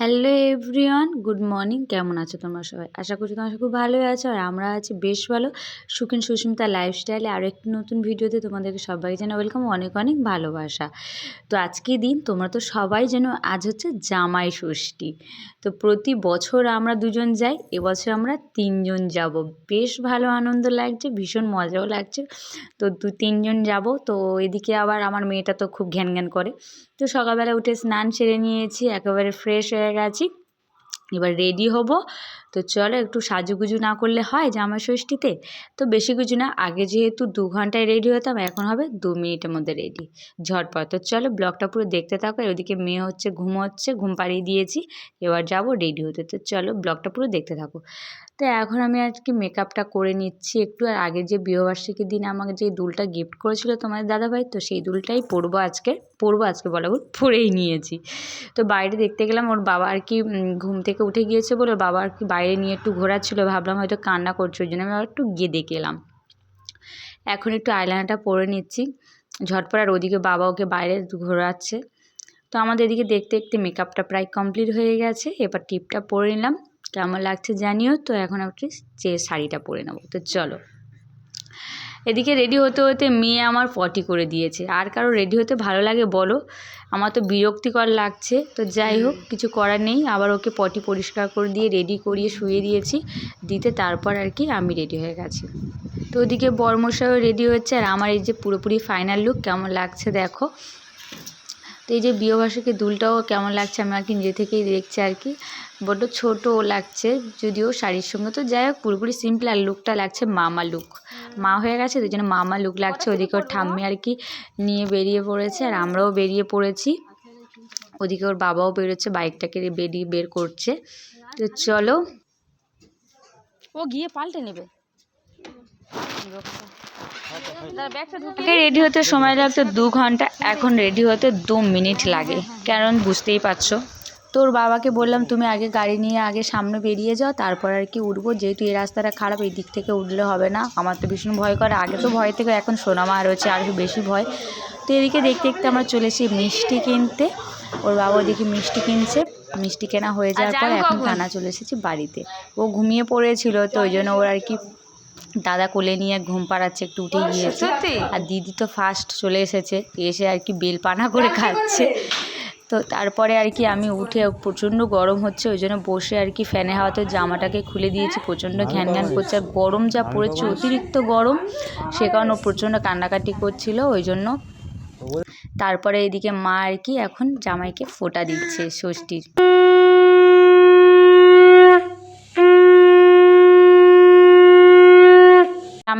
Hello everyone, good morning. কেমন আছো তোমরা সবাই? আশা করছি তোমরা খুব ভালোই আছো। আর আমরা আছি বেশ ভালো সুখিন সুস্মিতা লাইফস্টাইলে আরও একটি নতুন ভিডিওতে তোমাদেরকে সবাই যেন ওয়েলকাম অনেক অনেক ভালোবাসা। তো আজকে দিন তোমরা তো সবাই যেন আজ হচ্ছে জামাই ষষ্ঠী। তো প্রতি বছর আমরা দুজন যাই, এবছর আমরা তিনজন যাব। বেশ ভালো আনন্দ লাগছে, ভীষণ মজাও লাগছে। তো দু তিনজন যাব। তো এদিকে আবার আমার মেয়েটা তো খুব ঘ্যান ঘ্যান করে। তো সকালবেলা উঠে স্নান সেরে নিয়েছি, একেবারে ফ্রেশ হয়ে গেছি। এবার রেডি হব। তো চলো একটু সাজুগুজু না করলে হয় জামা ষষ্ঠীতে? তো বেশি কিছু না, আগে যেহেতু দু ঘন্টায় রেডি হতাম, এখন হবে দু মিনিটের মধ্যে রেডি ঝটপট, তো চলো ব্লগটা পুরো দেখতে থাকো। ওদিকে মেয়ে হচ্ছে, ঘুম হচ্ছে, ঘুম পাড়িয়ে দিয়েছি। এবার যাব রেডি হতে। তো চলো ব্লগটা পুরো দেখতে থাকো। তো এখন আমি আর কি মেকআপটা করে নিচ্ছি। একটু আর আগে যে বিবাহবার্ষিকীর দিন আমাকে যে দুলটা গিফট করেছিল তোমাদের দাদাভাই, তো সেই দুলটাই পরবো আজকে। পরবো, আজকে বলা ভুল, পরেই নিয়েছি। তো বাইরে দেখতে গেলাম, ওর বাবা আর কি ঘুম থেকে উঠে গিয়েছে বলে বাবা আর কি বাইরে নিয়ে একটু ঘোরাচ্ছিলো, ভাবলাম হয়তো কান্না করছে, ওই জন্য আমি একটু গিয়ে দেখে এলাম। এখন একটু আইলাইনারটা পরে নিচ্ছি, ঝটপট আর ওদিকে বাবা ওকে বাইরে ঘোরাচ্ছে। তো আমাদের এদিকে দেখতে দেখতে মেকআপটা প্রায় কমপ্লিট হয়ে গেছে, এবার টিপটা পরে নিলাম, কেমন লাগছে জানিও, তো এখন একটু যে শাড়িটা পরে নেব, তো চলো। এদিকে রেডি হতে হতে মেয়ে আমার পটি করে দিয়েছে। আর কারও রেডি হতে ভালো লাগে বলো, আমার তো বিরক্তিকর লাগছে। তো যাই হোক, কিছু করার নেই, আবার ওকে পটি পরিষ্কার করে দিয়ে রেডি করিয়ে শুয়ে দিয়েছি। দিতে তারপর আর কি আমি রেডি হয়ে গেছি। তো ওদিকে বর্মশাও রেডি হচ্ছে, আর আমার এই যে পুরোপুরি ফাইনাল লুক কেমন লাগছে দেখো। তো এই যে বিয়েবার্ষিকী দুলটাও কেমন লাগছে আমি আর কি নিজে থেকেই দেখছি আর কি। বড্ড ছোটো লাগছে, যদিও শাড়ির সঙ্গে তো যাই হোক, পুরোপুরি সিম্পল আর লুকটা লাগছে মামা লুক মা হয়ে গেছে তো জন্য মামা লুক লাগছে ওদিকে ওর ঠাম্মি আর কি নিয়ে বেরিয়ে পড়েছে আর আমরাও বেরিয়ে পড়েছি। ওদিকে ওর বাবাও বেরোচ্ছে বাইকটাকে বেরিয়ে বের করছে। তো চলো। ও গিয়ে পাল্টে নেবে। রেডি হতে সময় লাগতো দু ঘণ্টা এখন রেডি হতে দু মিনিট লাগে। কারণ বুঝতেই পারছ। তোর বাবাকে বললাম তুমি আগে গাড়ি নিয়ে আগে সামনে বেরিয়ে যাও তারপর আর কি উঠবো যেহেতু এই রাস্তাটা খারাপ এই দিক থেকে উঠলে হবে না। আমার তো ভীষণ ভয় করে। আগে তো ভয় থেকে এখন সোনামা আর হচ্ছে আরও বেশি ভয়। তো এদিকে দেখতে দেখতে আমরা চলে এসেছি মিষ্টি কিনতে। ওর বাবা ওদিকে মিষ্টি কিনছে। মিষ্টি কেনা হয়ে যাওয়ার পর এখন টানা চলে এসেছি বাড়িতে। ও ঘুমিয়ে পড়েছিল তো ওই জন্য ওর আর কি দাদা কোলে নিয়ে ঘুম পাড়াচ্ছে একটু উঠে গিয়েছে। আর দিদি তো ফার্স্ট চলে এসেছে এসে আর কি বেলপানা করে খাচ্ছে। তো তারপরে আর কি আমি উঠে প্রচণ্ড গরম হচ্ছে ওই জন্য বসে আর কি ফ্যানে হাওয়াতে জামাটাকে খুলে দিয়েছি প্রচণ্ড ঘ্যান ঘ্যান করছে আর গরম যা পড়েছে অতিরিক্ত গরম সে কারণে প্রচণ্ড কান্নাকাটি করছিল ওই জন্য তারপরে এদিকে মা আর কি এখন জামাইকে ফোটা দিচ্ছে ষষ্ঠীর।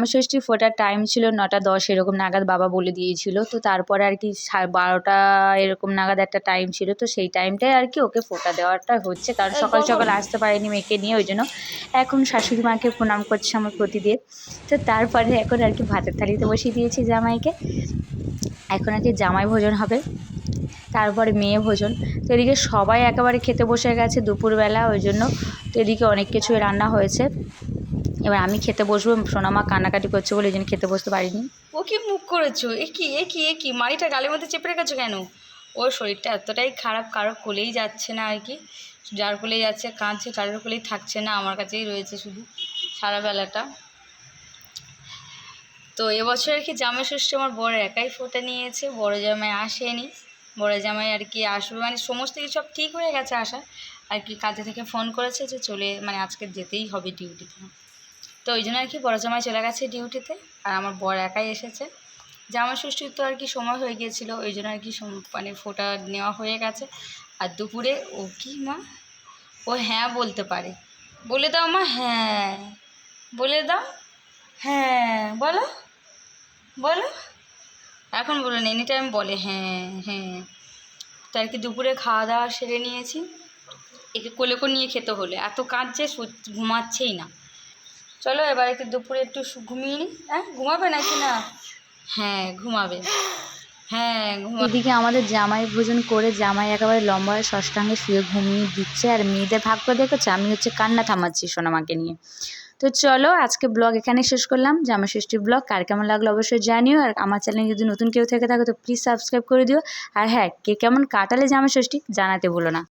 রামষষ্ঠী ফোটার টাইম ছিল নটা দশ এরকম নাগাদ বাবা বলে দিয়েছিল। তো তারপরে আর কি বারোটা এরকম নাগাদ একটা টাইম ছিল। তো সেই টাইমটাই আর কি ওকে ফোটা দেওয়াটা হচ্ছে। কারণ সকাল সকাল আসতে পারেনি মেয়েকে নিয়ে ওই জন্য এখন শাশুড়ি মাকে প্রণাম করছে আমার প্রতিদিন। তো তারপরে এখন আর কি ভাতের থালিতে বসিয়ে দিয়েছি জামাইকে। এখন আর কি জামাই ভোজন হবে তারপরে মেয়ে ভোজন। তো এদিকে সবাই একেবারে খেতে বসে গেছে দুপুরবেলা ওই জন্য তো এদিকে অনেক কিছুই রান্না হয়েছে। এবার আমি খেতে বসবো সোনামা কান্নাকাটি করছে বলে এই জন্য খেতে বসতে পারিনি। ও কি মুখ করেছ? এ কি এ কি এ কি? মাড়িটা গালের মধ্যে চেপে রেখেছো কেন? ওর শরীরটা এতটাই খারাপ কারও কোলেই যাচ্ছে না আর কি। যার কোলেই যাচ্ছে, কাঁদছে, কারোর কোলেই থাকছে না, আমার কাছেই রয়েছে শুধু সারা বেলাটা। তো এবছর আর কি জামাই ষষ্ঠী আমার বড় একাই ফোটা নিয়েছে, বড় জামাই আসেনি। বড় জামাই আর কি আসবে মানে সমস্ত কিছু সব ঠিক হয়ে গেছে আসা আর কি কাজে থেকে ফোন করেছে যে চলে মানে আজকে যেতেই হবে ডিউটিতে তো ওই জন্য আর কি বড় জামাই চলে গেছে ডিউটিতে, আর আমার বর একাই এসেছে। জামা ষষ্ঠীর তো আর কি সময় হয়ে গিয়েছিল, ওই জন্য আর কি মানে ফোটা নেওয়া হয়ে গেছে। আর দুপুরে ও কি মা? ও হ্যাঁ বলতে পারে। বলে দাও মা হ্যাঁ। বলে দাও হ্যাঁ। বলো বলো। এখন বলে এনি টাইম বলে হ্যাঁ হ্যাঁ। তো আর কি দুপুরে খাওয়া দাওয়া সেরে নিয়েছি। একে কোলে করে নিয়ে খেতে হলে। এত কাঁদছে ঘুমাচ্ছেই না। চলো এবার একটু দুপুরে একটু ঘুমিয়ে নিই হ্যাঁ ঘুমাবে নাকি না? হ্যাঁ ঘুমাবে। হ্যাঁ এদিকে আমাদের জামাই ভোজন করে জামাই একেবারে লম্বা হয়ে ষষ্ঠাঙ্গে শুয়ে ঘুমিয়ে দিচ্ছে। আর মেয়েদের ভাগ্য দেখেছে? আমি হচ্ছে কান্না থামাচ্ছি সোনামাকে নিয়ে। তো চলো আজকে ব্লগ এখানে শেষ করলাম। জামা ষষ্ঠীর ব্লগ কার কেমন লাগল অবশ্যই জানিও। আর আমার চ্যানেলে যদি নতুন কেউ থেকে থাকো তো প্লিজ সাবস্ক্রাইব করে দিও। আর হ্যাঁ কে কেমন কাটালে জামা ষষ্ঠী জানাতে ভুলো না।